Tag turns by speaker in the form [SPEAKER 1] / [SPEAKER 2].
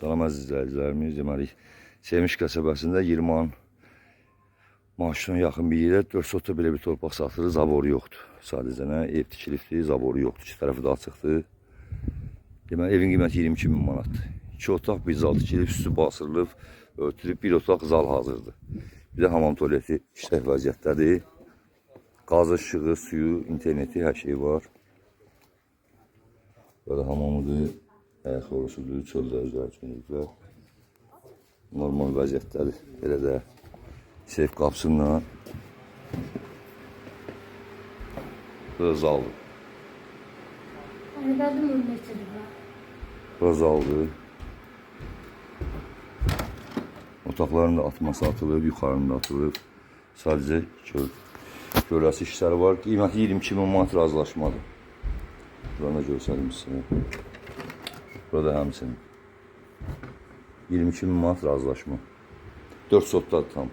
[SPEAKER 1] Salam əziz izləyicilərimiz, deməli, Sevinç qəsəbəsində 20 an maaşına yaxın bir yerə 4 sotda belə bir torpaq satılır, zaboru yoxdur. Sadəcə nə, ev tikilibdir, zaboru yoxdur, iki tərəfi də açıqdır. Deməli, evin qiyməti 22 min manatdır. İki otaq bir zal tikilib, üstü basırılıb, örtülüb, bir otaq zal hazırdır. Bir də hamam tualeti işlək vəziyyətdədir. Qazı, işığı, suyu, interneti, hər şey var. Böyle hamamıdır, ayaq yorusudur, çöldə özləri üçünlüklər. Normal vəziyyətdədir. Belə də seyf qapısından. Burada zaldır.
[SPEAKER 2] Arvadım bak.
[SPEAKER 1] Burada zaldır. Otaqların da atması atılıb, yuxarında atılıb. Sadəcə göl, görəsi işləri var. Qiyməti 22 min manat razılaşmadır. Buranı da göstərim sizə. Burada həmçinin. 22 min manat razılaşma. 4 sotda tam.